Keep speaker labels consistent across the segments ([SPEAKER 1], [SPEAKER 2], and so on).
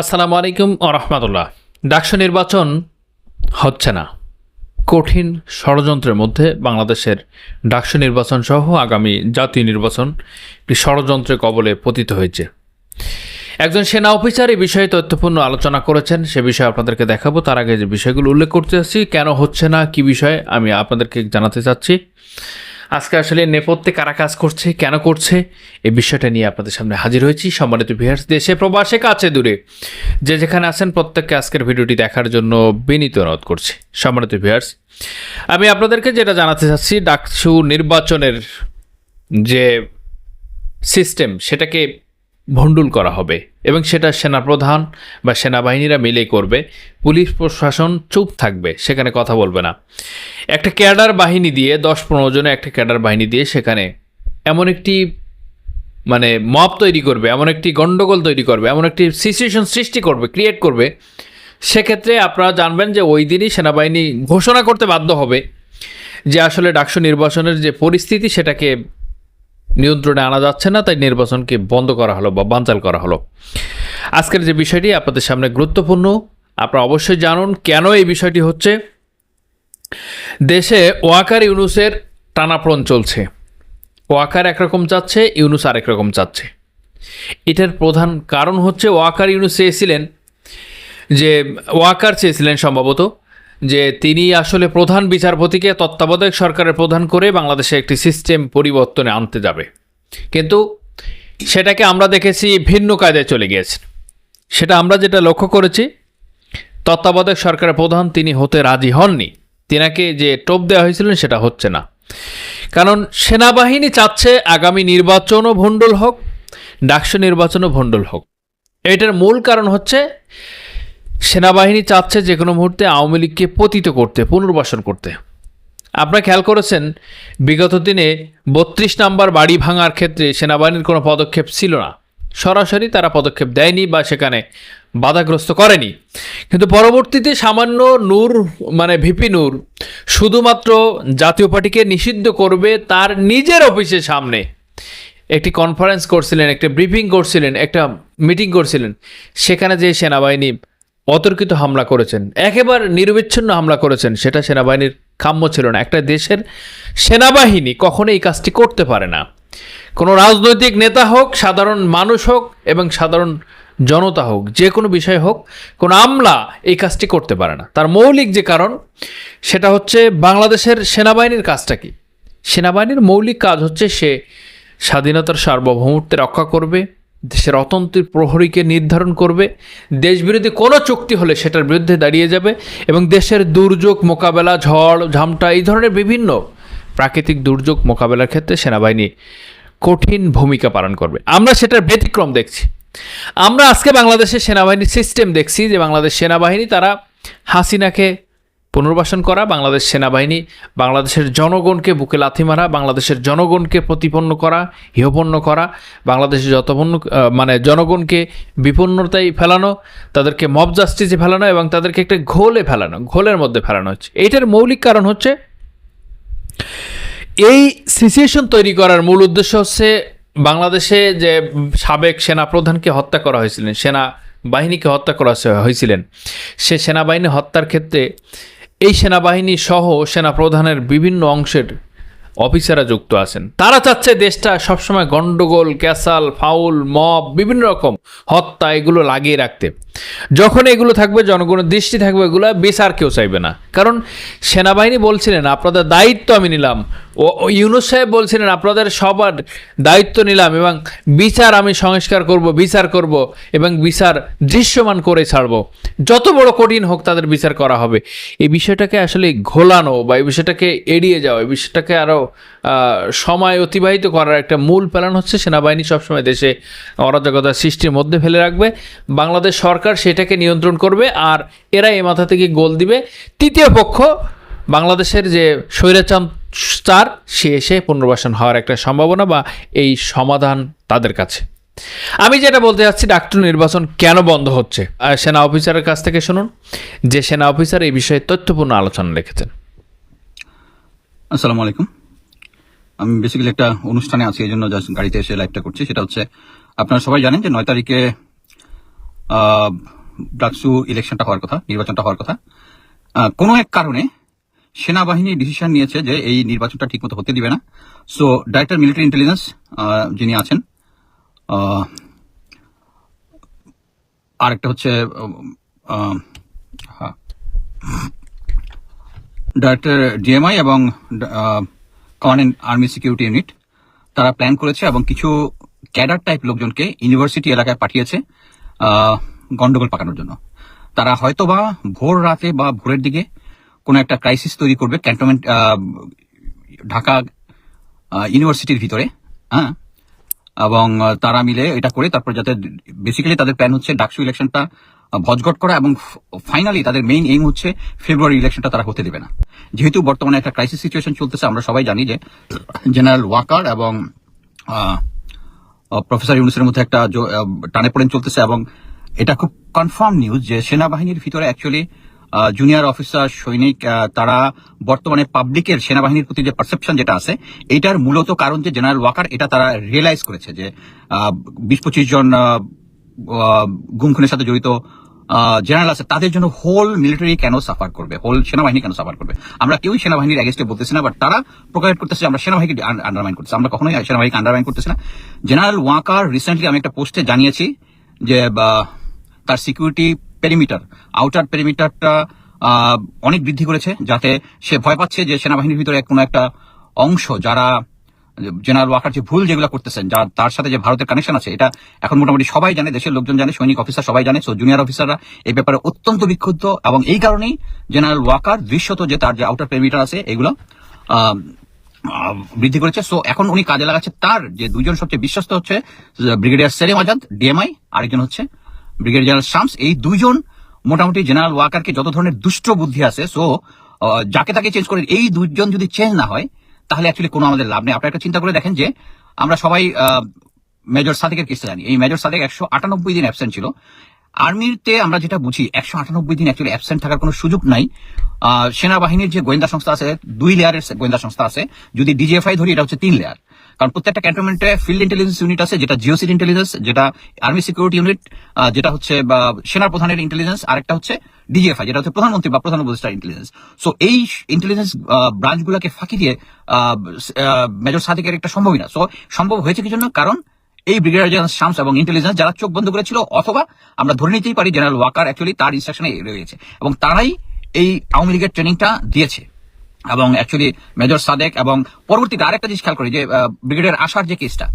[SPEAKER 1] আসসালামু আলাইকুম রহমতুল্লাহ। ডাকসু নির্বাচন হচ্ছে না। কঠিন ষড়যন্ত্রের মধ্যে বাংলাদেশের ডাকসু নির্বাচন সহ আগামী জাতীয় নির্বাচন একটি ষড়যন্ত্রের কবলে পতিত হয়েছে। একজন সেনা অফিসার এই বিষয়ে তথ্যপূর্ণ আলোচনা করেছেন। সে বিষয়ে আপনাদেরকে দেখাবো। তার আগে যে বিষয়গুলো উল্লেখ করতে চাচ্ছি, কেন হচ্ছে না, কি বিষয়ে আমি আপনাদেরকে জানাতে চাচ্ছি। আজকে আসলে নেপথ্যে কারা কাজ করছে, কেন করছে, এই বিষয়টা নিয়ে আপনাদের সামনে হাজির হয়েছি। সম্মানিত বিহার দেশে প্রবাসে কাছে দূরে। যে যেখানে আছেন, প্রত্যেককে আজকের ভিডিওটি দেখার জন্য বিনীত অনুরোধ করছি। সম্মানিত ভিউয়ার্স আমি আপনাদেরকে যেটা জানাতে চাচ্ছি, ডাকসু নির্বাচনের যে সিস্টেম সেটাকে ভণ্ডুল করা হবে এবং সেটা সেনাপ্রধান বা সেনাবাহিনীরা মিলেই করবে। পুলিশ প্রশাসন চুপ থাকবে, সেখানে কথা বলবে না। একটা ক্যাডার বাহিনী দিয়ে, দশ পনেরো জনে একটা ক্যাডার বাহিনী দিয়ে সেখানে এমন একটি মানে মপ তৈরি করবে, এমন একটি গণ্ডগোল তৈরি করবে, এমন একটি সিচুয়েশন সৃষ্টি করবে ক্রিয়েট করবে। সেক্ষেত্রে আপনারা জানবেন যে ওই দিনই সেনাবাহিনী ঘোষণা করতে বাধ্য হবে যে আসলে ডাকসু নির্বাচনের যে পরিস্থিতি সেটাকে নিয়ন্ত্রণে আনা যাচ্ছে না, তাই নির্বাচনকে বন্ধ করা হলো বা বানচাল করা হলো। আজকের যে বিষয়টি আপনাদের সামনে গুরুত্বপূর্ণ, আপনারা অবশ্যই জানুন কেন এই বিষয়টি হচ্ছে, দেশে ওয়াকার ইউনুসের টানাপ্রণ চলছে। ওয়াকার একরকম চাচ্ছে ইউনুস আরেক রকম চাচ্ছে এটার প্রধান কারণ হচ্ছে, ওয়াকার ইউনুস চেয়েছিলেন যে, ওয়াকার চেয়েছিলেন সম্ভবত যে তিনি আসলে প্রধান বিচারপতিকে তত্ত্বাবধায়ক সরকারের প্রধান করে বাংলাদেশে একটি সিস্টেম পরিবর্তনে আনতে যাবে। কিন্তু সেটাকে আমরা দেখেছি ভিন্ন কায়দায় চলে গিয়েছেন সেটা আমরা যেটা লক্ষ্য করেছি, তত্ত্বাবধায়ক সরকারের প্রধান তিনি হতে রাজি হননি। তিনাকে যে টোপ দেওয়া হয়েছিলেন সেটা হচ্ছে না। কারণ সেনাবাহিনী চাচ্ছে আগামী নির্বাচনও ভণ্ডুল হোক, ডাকসু নির্বাচনও ভণ্ডুল হোক। এটার মূল কারণ হচ্ছে সেনাবাহিনী চাচ্ছে যে কোনো মুহূর্তে আওয়ামী লীগকে পতিত করতে, পুনর্বাসন করতে। আপনারা খেয়াল করেছেন, বিগত দিনে বত্রিশ নাম্বার বাড়ি ভাঙার ক্ষেত্রে সেনাবাহিনীর কোনো পদক্ষেপ ছিল না। সরাসরি তারা পদক্ষেপ দেয়নি বা সেখানে বাধাগ্রস্ত করেনি। কিন্তু পরবর্তীতে সামান্য নূর মানে ভিপি নূর শুধুমাত্র জাতীয় পার্টিকে নিষিদ্ধ করবে তার নিজের অফিসের সামনে। একটি কনফারেন্স করছিলেন, একটা ব্রিফিং করছিলেন, একটা মিটিং করছিলেন। সেখানে যে সেনাবাহিনী অতর্কিত হামলা করেছেন। একেবারে নিরবিচ্ছিন্ন হামলা করেছেন, সেটা সেনাবাহিনীর কাম্য ছিল না। একটা দেশের সেনাবাহিনী কখনো এই কাজটি করতে পারে না। কোনো রাজনৈতিক নেতা হোক, সাধারণ মানুষ হোক এবং সাধারণ জনতা হোক, যে কোনো বিষয় হোক, কোনো আমলা এই কাজটি করতে পারে না। তার মৌলিক যে কারণ, সেটা হচ্ছে বাংলাদেশের সেনাবাহিনীর কাজটা কি? সেনাবাহিনীর মৌলিক কাজ হচ্ছে সে স্বাধীনতার সার্বভৌমত্বে রক্ষা করবে দেশের অতন্ত্রের প্রহরীকে নির্ধারণ করবে। দেশবিরোধী কোনো চুক্তি হলে সেটার বিরুদ্ধে দাঁড়িয়ে যাবে এবং দেশের দুর্যোগ মোকাবেলা, ঝড়, ঝামটা এই ধরনের বিভিন্ন প্রাকৃতিক দুর্যোগ মোকাবেলার ক্ষেত্রে সেনাবাহিনী কঠিন ভূমিকা পালন করবে। আমরা সেটার ব্যতিক্রম দেখছি। আমরা আজকে বাংলাদেশের সেনাবাহিনীর সিস্টেম দেখছি যে বাংলাদেশ সেনাবাহিনী তারা হাসিনাকে পুনর্বাসন করা, বাংলাদেশ সেনাবাহিনী, বাংলাদেশের জনগণকে বুকে লাথি মারা, বাংলাদেশের জনগণকে প্রতিপন্ন করা হিহপন্ন করা বাংলাদেশের যতপন্ন মানে জনগণকে বিপন্নতায় ফেলানো, তাদেরকে মব জাস্টিসে ফেলানো এবং তাদেরকে একটা ঘোলে ফেলানো, ঘোলের মধ্যে ফেলানো হচ্ছে। এইটার মৌলিক কারণ হচ্ছে, এই সিচুয়েশন তৈরি করার মূল উদ্দেশ্য হচ্ছে বাংলাদেশে যে সাবেক সেনাপ্রধানকে হত্যা করা হয়েছিলেন সেনা বাহিনীকে হত্যা করা হয়েছিলেন, সে সেনাবাহিনী হত্যার ক্ষেত্রে এই সেনাবাহিনী সহ সেনাপ্রধানের বিভিন্ন অংশের অফিসাররা যুক্ত আছেন। তারা চাচ্ছে দেশটা সবসময় গন্ডগোল, ক্যাসাল, ফাউল, মব, বিভিন্ন রকম হত্যা এগুলো লাগিয়ে রাখতে। যখন এগুলো থাকবে, জনগণের দৃষ্টি থাকবে, এগুলো বিচার কেউ চাইবে না। কারণ সেনাবাহিনী বলছিলেন, আপনাদের দায়িত্ব আমি নিলাম। ও ইউনুস সাহেব বলছিলেন, আপনাদের সবার দায়িত্ব নিলাম এবং বিচার আমি সংস্কার করব, বিচার করব এবং বিচার দৃশ্যমান করে ছাড়ব। যত বড় কঠিন হোক, তাদের বিচার করা হবে। এই বিষয়টাকে আসলে ঘোলানো বা এই বিষয়টাকে এড়িয়ে যাওয়া, এই বিষয়টাকে আরও সময় অতিবাহিত করার একটা মূল প্ল্যান হচ্ছে সেনাবাহিনী সবসময় দেশে অরাজকতা সৃষ্টির মধ্যে ফেলে রাখবে। বাংলাদেশ সরকার সেটাকে নিয়ন্ত্রণ করবে আর এরা এ মাথা থেকে গোল দিবে। তৃতীয় পক্ষ, বাংলাদেশের যে স্বৈরাচার চার সে এসে পুনর্বাসন হওয়ার একটা সম্ভাবনা বা এই সমাধান তাদের কাছে। আমি যেটা বলতে যাচ্ছি ডাক্তার নির্বাচন কেন বন্ধ হচ্ছে? সেনা অফিসারের কাছ থেকে শুনুন। যে সেনা অফিসার এই বিষয়ে তথ্যপূর্ণ আলোচনা রেখেছেন
[SPEAKER 2] আসসালামু আলাইকুম। আমি বেসিক্যালি একটা অনুষ্ঠানে আছি এই জন্য জাস্ট গাড়িতে এসে লাইভটা করছি। সেটা হচ্ছে আপনারা সবাই জানেন যে নয় তারিখে ডাকসু ইলেকশনটা হওয়ার কথা নির্বাচনটা হওয়ার কথা। কোনো এক কারণে সেনাবাহিনী ডিসিশন নিয়েছে যে এই নির্বাচনটা ঠিকমতো হতে দিবে না। সো ডাইরেক্টর মিলিটারি ইন্টেলিজেন্স যিনি আছেন আহ, আরেকটা হচ্ছে হ্যাঁ। ডাইরেক্টর ডিএমআই এবং কমান্ড আর্মি সিকিউরিটি ইউনিট তারা প্ল্যান করেছে এবং কিছু ক্যাডার টাইপ লোকজনকে ইউনিভার্সিটি এলাকায় পাঠিয়েছে গন্ডগোল পাকানোর জন্য। তারা হয়তোবা ভোর রাতে বা ভোরের দিকে কোনো একটা ক্রাইসিস তৈরি করবে ক্যান্টনমেন্ট ঢাকা ইউনিভার্সিটির ভিতরে হ্যাঁ? এবং তারা মিলে এটা করে তারপর যাতে বেসিক্যালি তাদের প্ল্যান হচ্ছে ডাকসু ইলেকশনটা আহ, ভজঘট করা এবং ফাইনালি তাদের মেইন এইম হচ্ছে ফেব্রুয়ারি ইলেকশনটা তারা হতে দেবে না। যেহেতু বর্তমানে একটা ক্রাইসিস সিচুয়েশন চলতেছে, আমরা সবাই জানি যে জেনারেল ওয়াকার এবং প্রফেসর ইউনুসের মধ্যে একটা টানে পড়েন চলতেছে এবং এটা খুব কনফার্ম নিউজ যে সেনাবাহিনীর ভিতরে অ্যাকচুয়ালি জুনিয়র অফিসার সৈনিক তারা বর্তমানে পাবলিকের সেনাবাহিনীর প্রতি যে পারসেপশন যেটা আছে, এটার মূলত কারণ যে জেনারেল ওয়াকার এটা তারা রিয়েলাইজ করেছে যে বিশ পঁচিশ জন গুম খুনের সাথে জড়িত জেনারেল আছে, তাদের জন্য হোল মিলিটারি কেন সাফার করবে? হোল সেনাবাহিনী কেন সাফার করবে? আমরা কেউই সেনাবাহিনীর এগেস্টে বলতেছি না বাট তারা প্রোভাইড করতেছে, আমরা সেনাবাহিনীকে আন্ডারমাইন করতেছি। আমরা কখনোই সেনাবাহিনীকে আন্ডারমাইন করতেছি না। জেনারেল ওয়াকার রিসেন্টলি আমি একটা পোস্টে জানিয়েছি যে তার সিকিউরিটি পেরিমিটার আউটার পেরিমিটারটা অনেক বৃদ্ধি করেছে, যাতে সে ভয় পাচ্ছে যে সেনাবাহিনীর ভিতরে কোনো একটা অংশ যারা জেনারেল ওয়াকার যে ভুল যেগুলো করতেছেন যার তার সাথে যে ভারতের কানেকশন আছে, এটা এখন মোটামুটি সবাই জানে, দেশের লোকজন জানে, সৈনিক অফিসার সবাই জানে সো জুনিয়র অফিসাররা এই ব্যাপারে অত্যন্ত বিক্ষুব্ধ এবং এই কারণেই জেনারেল ওয়াকার দৃশ্যত যে তার যে আউটার পেরিমিটার আছে, এগুলো বৃদ্ধি করেছে। সো এখন উনি কাজে লাগাচ্ছে তার যে দুজন সবচেয়ে বিশ্বস্ত হচ্ছে ব্রিগেডিয়ার সেলিম আজাদ ডিএমআই আরেকজন হচ্ছে ব্রিগেডিয়ার জেনারেল শামস এই দুইজন মোটামুটি জেনারেল ওয়াকারকে যত ধরনের দুষ্ট বুদ্ধি আছে সো যাকে তাকে চেঞ্জ করে, এই দুইজন যদি চেঞ্জ না হয় তাহলে অ্যাকচুয়ালি কোনো আমাদের লাভ নেই। আপনারা একটা চিন্তা করে দেখেন যে, আমরা সবাই মেজর সাদেকের কেসটা জানি। এই মেজর সাদেক একশো আটানব্বই দিন অ্যাবসেন্ট ছিল। আর্মিতে আমরা যেটা বুঝি, একশো আটানব্বই দিন অ্যাকচুয়ালি অ্যাবসেন্ট থাকার কোনো সুযোগ নাই। সেনাবাহিনীর যে গোয়েন্দা সংস্থা আছে, দুই লেয়ারের গোয়েন্দা সংস্থা আছে। যদি ডিজিএফআই ধরি, এটা হচ্ছে তিন লেয়ার। কারণ প্রত্যেকটা ক্যান্টনমেন্টে ফিল্ড ইন্টেলিজেন্স ইউনিট আছে যেটা জিওসির ইন্টেলিজেন্স যেটা আর্মি সিকিউরিটি ইউনিট যেটা হচ্ছে বা, সেনা প্রধানের ইন্টেলিজেন্স আরেকটা হচ্ছে ডিজিএফআই যেটা হচ্ছে প্রধানমন্ত্রী বা প্রধান উপদেষ্টার ইন্টেলিজেন্স। সো এই ইন্টেলিজেন্স ব্রাঞ্চগুলোকে ফাঁকি দিয়ে মেজর সাদিকের একটা সম্ভবই না। সো সম্ভব হয়েছে কি জন্য? কারণ এই ব্রিগেডিয়ার জেনারেল শামস এবং ইন্টেলিজেন্স যারা চোখ বন্ধ করেছিল অথবা আমরা ধরে নিতেই পারি জেনারেল ওয়াকার অ্যাকচুয়ালি তার ইনস্ট্রাকশনে রয়েছে। এবং তারাই এই আওয়ামী লীগের ট্রেনিংটা দিয়েছে। এবং অ্যাকচুয়ালি মেজর সাদেক এবং পরবর্তীতে আরেকটা জিনিস খেয়াল করি যে ব্রিগেডের আশার যে কেসটা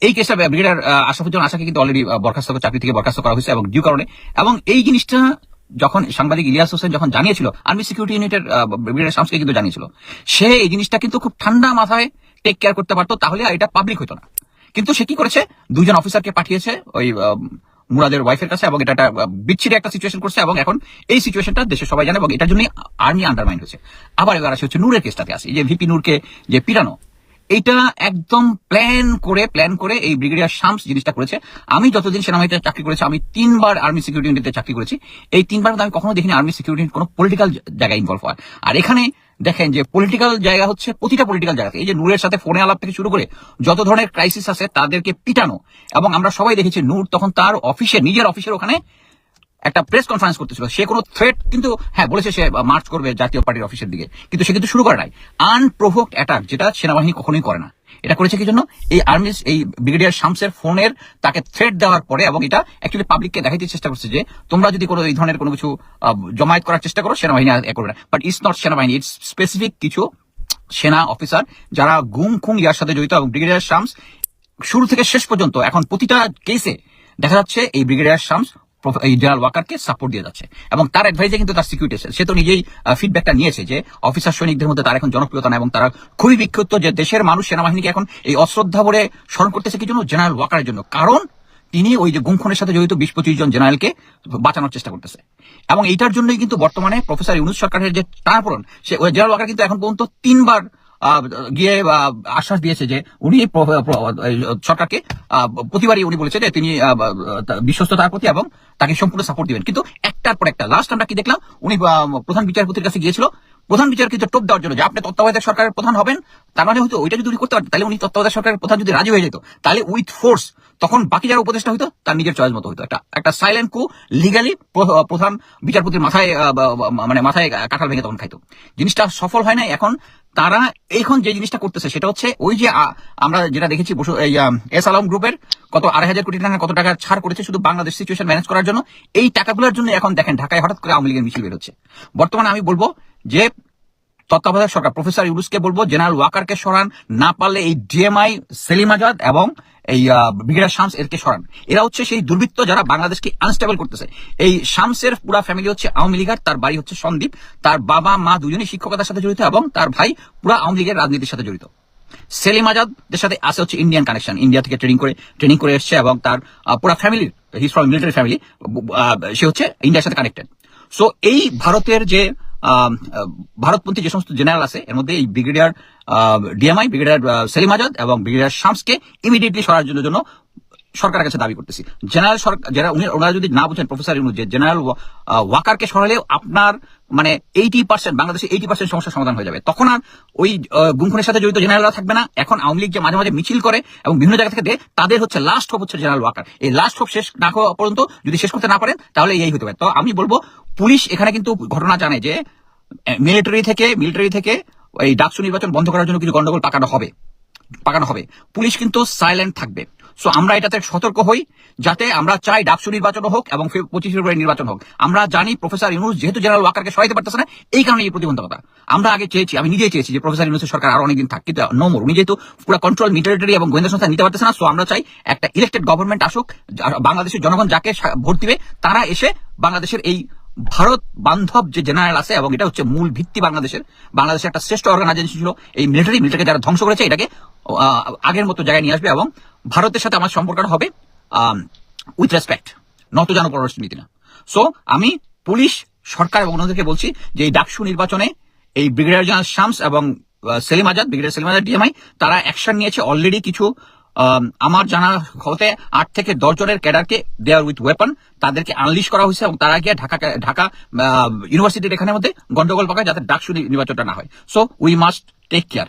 [SPEAKER 2] এই কেসটা ব্রিগেডিয়ার আশরাফুজ্জামান আশাকে কিন্তু অলরেডি বরখাস্ত করে- চাকরি থেকে বরখাস্ত করা হয়েছে এবং ডিউ কারণে। এবং এই জিনিসটা যখন সাংবাদিক ইলিয়াস হোসেন যখন জানিয়েছিল আর্মি সিকিউরিটি ইউনিটের ব্রিগেডিয়ার শামসকে কিন্তু জানিয়েছিল, সে এই জিনিসটা কিন্তু খুব ঠান্ডা মাথায় টেক কেয়ার করতে পারতো, তাহলে এটা পাবলিক হতো না। কিন্তু সে কি করেছে? দুইজন অফিসারকে পাঠিয়েছে, ওই মুরাদের ওয়াইফের কাছে এবং এটা একটা বিচ্ছিরি একটা সিচুয়েশন করছে এবং এখন এই সিচুয়েশনটা দেশে সবাই জানে এবং এটার জন্যই আর্মি আন্ডারমাইন্ড হয়েছে। আবার এবার আসে হচ্ছে নূরের কেসটাতে আসে। যে ভিপি নূরকে যে পিরানো এটা একদম প্ল্যান করে প্ল্যান করে এই ব্রিগেডিয়ার শামস জিনিসটা করেছে। আমি যতদিন সেনাবাহিনীতে চাকরি করেছি, আমি তিনবার আর্মি সিকিউরিটি ইউনিটে চাকরি করেছি। এই তিনবার আমি কখনো দেখিনি আর্মি সিকিউরিটি কোনো পলিটিক্যাল জায়গায় ইনভলভ হয় আর এখানে দেখেন যে পলিটিক্যাল জায়গা হচ্ছে প্রতিটা পলিটিক্যাল জায়গাতে। এই যে নূরের সাথে ফোনে আলাপ থেকে শুরু করে যত ধরনের ক্রাইসিস আছে তাদেরকে পিটানো। এবং আমরা সবাই দেখেছি নূর তখন তার অফিসে নিজের অফিসের ওখানে একটা প্রেস কনফারেন্স করতেছিল। সে কোনো থ্রেট কিন্তু হ্যাঁ বলেছে সে মার্চ করবে জাতীয় পার্টির অফিসের দিকে। কিন্তু সে কিন্তু শুরু করে নাই। আনপ্রোভোকড অ্যাটাক যেটা সেনাবাহিনী কখনোই করে না। এটা করেছে কি জন্য? এই আর্মি এই ব্রিগেডিয়ার শামসের ফোনের তাকে থ্রেট দেওয়ার পরে এবং এটা অ্যাকচুয়ালি পাবলিককে দেখাইতে চেষ্টা করছে যে, তোমরা যদি কোনো এই ধরনের কোনো কিছু জমায়েত করার চেষ্টা করো, সেনাবাহিনী করবে না। বাট ইটস নট সেনাবাহিনী ইটস স্পেসিফিক কিছু সেনা অফিসার যারা গুম খুম ইয়ার সাথে জড়িত এবং ব্রিগেডিয়ার শামস শুরু থেকে শেষ পর্যন্ত, এখন প্রতিটা কেসে দেখা যাচ্ছে এই ব্রিগেডিয়ার শামস এই জেনারেল ওয়াকারকে সাপোর্ট দিয়ে যাচ্ছে। এবং তার অ্যাডভাইজে কিন্তু তার সিকিউরিটি সে তো নিজেই ফিডব্যাকটা নিয়েছে যে অফিসার সৈনিকদের মধ্যে তার এখন জনপ্রিয়তা না এবং তারা খুবই বিক্ষুব্ধ যে দেশের মানুষ সেনাবাহিনীকে এখন এই অশ্রদ্ধা ভরে স্মরণ করতেছে কি জন্য? জেনারেল ওয়াকারের জন্য। কারণ তিনি ওই যে গুমখুনের সাথে জড়িত বিশ পঁচিশ জন জেনারেলকে বাঁচানোর চেষ্টা করতেছে। এবং এইটার জন্যই কিন্তু বর্তমানে প্রফেসর ইউনুস সরকারের যে টানাপোড়ন, সে জেনারেল ওয়াকার কিন্তু এখন পর্যন্ত তিনবার গিয়ে আশ্বাস দিয়েছে যে উনি সরকারকে প্রতিবারই উনি বলেছে যে তিনি আহ, বিশ্বস্ত তার প্রতি এবং তাকে সম্পূর্ণ সাপোর্ট দিবেন। কিন্তু একটার পর একটা লাস্ট আমরা কি দেখলাম? উনি প্রধান বিচারপতির কাছে গিয়েছিল। প্রধান বিচারপতি টোপ দেওয়ার জন্য যে আপনি তত্ত্বাবধায়ক সরকারের প্রধান হবেন তার মানে হয়তো ওইটা যদি উনি করতে পারতেন তাহলে উনি তত্ত্বাবধায়ক সরকারের প্রধান যদি রাজি হয়ে যেত তাহলে উইথ ফোর্স তখন বাকি যারা উপদেষ্টা হইতো, তার নিজের চয়েস মতো হইতো। একটা একটা সাইলেন্ট কু লিগালি প্রধান বিচারপতির মাথায় মানে মাথায় কাঁঠাল ভেঙে তখন খাইতো। জিনিসটা সফল হয় না এখন তারা এখন যে জিনিসটা করতেছে, সেটা হচ্ছে ওই যে আমরা যেটা দেখেছি, বসু এস আলম গ্রুপের কত আড়াই হাজার কোটি টাকা, কত টাকা ছাড় করেছে শুধু বাংলাদেশ সিচুয়েশন ম্যানেজ করার জন্য, এই টাকাগুলোর জন্য এখন দেখেন ঢাকায় হঠাৎ করে আওয়ামী লীগের মিছিল বের হচ্ছে। বর্তমানে আমি বলব যে তত্ত্বাবধায়ক সরকার প্রফেসর ইউনুসকে বলব জেনারেল ওয়াকারকে সরান, না পারলে এই ডিএমআই সেলিম আজাদ এবং এই ব্রিগেডিয়ার শামস এরকে সরান। এরা হচ্ছে সেই দুর্বৃত্ত যারা বাংলাদেশকে আনস্টেবল করতেছে। এই শামসের পুরা ফ্যামিলি হচ্ছে আওয়ামী লীগার, তার বাড়ি হচ্ছে সন্দীপ তার বাবা, মা দুজনেই শিক্ষকতার সাথে জড়িত এবং তার ভাই পুরা আওয়ামী লীগের রাজনীতির সাথে জড়িত। সেলিম আজাদের সাথে আছে হচ্ছে ইন্ডিয়ান কানেকশন ইন্ডিয়া থেকে ট্রেনিং করে ট্রেনিং করে এসছে এবং তার পুরা ফ্যামিলির হিস ফ্রম মিলিটারি ফ্যামিলি সে হচ্ছে ইন্ডিয়ার সাথে কানেক্টেড সো এই ভারতের যে ভারতপন্থী যে সমস্ত জেনারেল আছে, এর মধ্যে এই brigadier DMI, brigadier Selim Azad এবং ব্রিগেডিয়ার শামসকে ইমিডিয়েটলি সরার জন্য সরকারের কাছে দাবি করতেছি। জেনারেল সরকার ওনারা যদি না বুঝেন, প্রফেসর ইউনুস, যে জেনারেল ওয়াকারকে সরালে আপনার মানে এইটি পার্সেন্ট বাংলাদেশে এইটি পার্সেন্ট সমস্যার সমাধান হয়ে যাবে। তখন আর ওই গুমখুনের সাথে জড়িত জেনারেলরা থাকবে না। এখন আওয়ামী লীগ যে মাঝে মাঝে মিছিল করে এবং বিভিন্ন জায়গা থেকে দেয় তাদের হচ্ছে লাস্ট হোপ হচ্ছে জেনারেল ওয়াকার। এই লাস্ট হোপ শেষ না হওয়া পর্যন্ত যদি শেষ করতে না পারেন, তাহলে এই হতে পারে। তো আমি বলব, পুলিশ এখানে কিন্তু ঘটনা জানে যে মিলিটারি থেকে মিলিটারি থেকে এই ডাকসু নির্বাচন বন্ধ করার জন্য কিছু গন্ডগোল পাকানো হবে। পাকানো হবে। পুলিশ কিন্তু সাইলেন্ট থাকবে। সো আমরা এটাতে সতর্ক হই, যাতে আমরা চাই ডাকসু নির্বাচন হোক এবং পঁচিশ ফেব্রুয়ারি নির্বাচন হোক। আমরা জানি প্রফেসর ইউনুস যেহেতু জেনারেল ওয়াকারকে সহায়তা পারতেছে না, এই কারণে এই প্রতিবন্ধকতা। আমরা আগে চেয়েছি, আমি নিজেই চেয়েছি যে প্রফেসর ইউনুসের সরকার আরও অনেকদিন থাক, কিন্তু নো মোর উনি যেহেতু পুরো কন্ট্রোল মিলিটারি এবং গোয়েন্দা সংস্থা নিতে পারতেছে না সো আমরা চাই একটা ইলেক্টেড গভর্নমেন্ট আসুক বাংলাদেশের জনগণ যাকে ভোট দিবে, তারা এসে বাংলাদেশের এই ভারত বান্ধব যে জেনারেল আছে এবং এটা হচ্ছে মূল ভিত্তি বাংলাদেশের বাংলাদেশের একটা শ্রেষ্ঠ অর্গানাইজেশন ছিল এই মিলিটারি মিলিটারিকে যারা ধ্বংস করেছে, এটাকে আগের মতো জায়গায় নিয়ে আসবে এবং ভারতের সাথে আমার সম্পর্কটা হবে উইথ রেসপেক্ট নত যেন পররাষ্ট্রনীতি না। সো আমি পুলিশ, সরকার এবং অন্যদেরকে বলছি যে এই ডাকসু নির্বাচনে এই ব্রিগেডিয়ার জেনারেল শামস এবং সেলিম আজাদ, ব্রিগেডিয়ার সেলিম আজাদ ডিএমআই তারা অ্যাকশন নিয়েছে অলরেডি কিছু আমার জানা হতে আট থেকে দশ জনের ক্যাডারকে দেয়ার উইথ ওয়েপন তাদেরকে আনলিশ করা হয়েছে এবং তারা গিয়ে ঢাকা ঢাকা ইউনিভার্সিটির এখানে মধ্যে গন্ডগোল পাকায় যাতে ডাকসু নির্বাচনটা না হয়। So we must take care